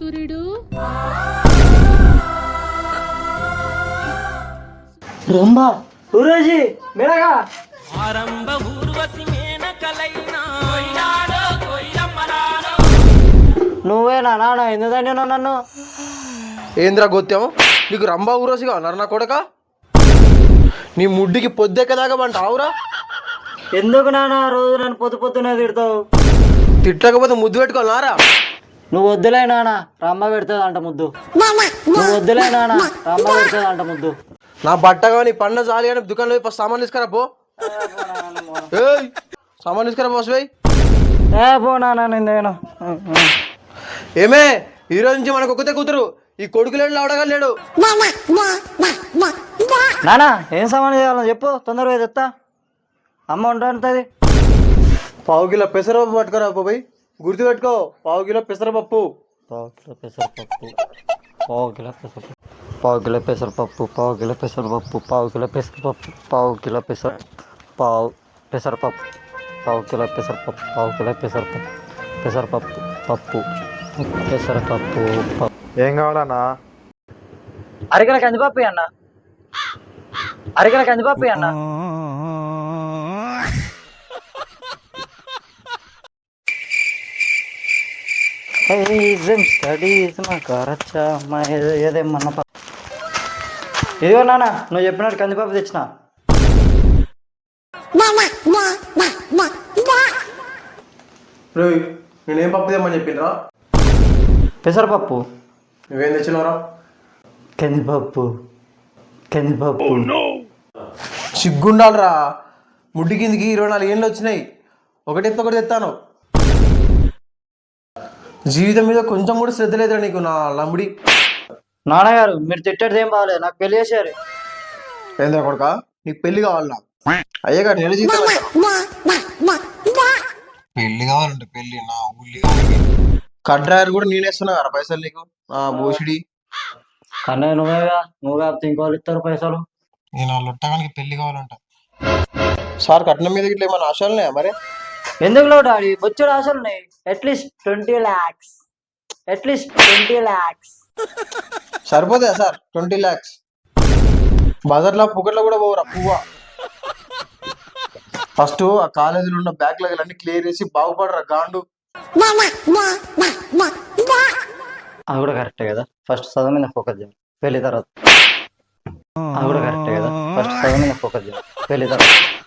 సూర్యుడు. ரொம்ப నాన్న నన్ను? ఏంద్రా గొత్యం? నీకు రంభా ఊరోసిగా ఉన్నారు నా కొడక? నీ ముడ్డికి పొద్దెక్కదాకమంట ఆవురా? ఎందుకు నాన్న రోజు నన్ను పొద్దు పొద్దున తిడతావు? తిట్టకపోతే ముద్దు పెట్టుకోనారా నువ్వు వద్దులే నాన్న రమ్మ పెడుతుంది అంట ముద్దు. నువ్వు వద్దులే నాన్న రమ్మ పెడుతుంది అంట ముద్దు. నా బట్ట కానీ పండ చాలి కానీ దుకాణంలో పోయి సామాన్ తీసుకురా పో. ఏయ్ సామాన్ తీసుకురా బాస్ వేయ్ ఏ పో నాన్న నేను ఏమే ఈ రోజు నుంచి మనకు ఒక్కతే కూతురు. ఈ కొడుకు లేడు లావడగా లేడు. నాన్న ఏం సామాన్ చేయాలో చెప్పు తొందరగా తెస్తా అమ్మ ఉంటుంది పావు కిలో పెసరపప్పు పట్టుకురా పోయి. గుర్తు పెట్టుకో పావు కిలో పెసరపప్పు. పావు కిలో పెసరపప్పు పావు కిలో పెసరపప్పు పావు కిలో పెసరపప్పు పావు కిలో పెసరపప్పు పావు కిలో పెసరపప్పు పావు కిలో పెసర పావు పెసరపప్పు పావు కిలో పెసరపప్పు పావు కిలో పెసరపప్పు పెసరపప్పు పప్పు పెసరపప్పు పప్పు. ఏం కావాలన్నా? అరకిల కందిపప్పు అన్న. అరకిల కందిపప్పు అన్న. స్టడీస్ మా కరచ్చా మా ఏదో ఏదేమన్నా ప- ఇదిగో నాన్న నువ్వు చెప్పినట్టు కందిపప్పు తెచ్చిన. నేనేం పప్పు తెమ్మని చెప్పిండ్రా? పెసరపప్పు. నువ్వేం తెచ్చినవరా కందిపప్పు. కందిపప్పు. సిగ్గుండాలరా ముడ్డి కిందికి ఇరవై నాలుగు ఏళ్ళు వచ్చినాయి. ఒకటి ఎత్తు ఒకటి తెస్తాను జీవితం మీద కొంచెం కూడా శ్రద్ధ లేదురా నీకు నా లంబడి. నాన్నగారు మీరు తిట్టేది ఏం బాగాలేదు. నాకు పెళ్ళి చేశారు. ఏంద్రా కొడుక? నీకు పెళ్ళి కావాలన్నా అయ్యగా నేను పెళ్ళి కావాలంటే పెళ్ళి నా ఊళ్ళి కడ్రాయర్ కూడా నేనేస్తున్నా కదా పైసలు నీకు ఆ భూషిడి. కన్నా నువ్వేగా నువ్వు కాకపోతే ఇంకోళ్ళు ఇస్తారు పైసలు. నేను ఆ లొట్టగానికి పెళ్ళి కావాలంట. సార్ కట్నం మీద ఇట్లా ఏమైనా ఆశలు ఉన్నాయా మరి? ఎందుకు లో డాడీ? బొచ్చుడు ఆశలు ఉన్నాయి. At least twenty lakhs at least twenty lakhs సరిపోతాయా సార్? ట్వంటీ ల్యాక్స్ బజార్లో పుకట్లో కూడా పోవురా పువ్వా. ఫస్ట్ ఆ కాలేజీలో ఉన్న బ్యాక్ అన్ని క్లియర్ చేసి బాగుపడరా గాండు. అది కూడా కరెక్టే కదా. ఫస్ట్ చదువు మీద ఫోకస్ చేయాలి పెళ్ళి తర్వాత. అది కూడా కరెక్టే కదా. ఫస్ట్ చదువు మీద ఫోకస్ చేయాలి పెళ్ళి తర్వాత.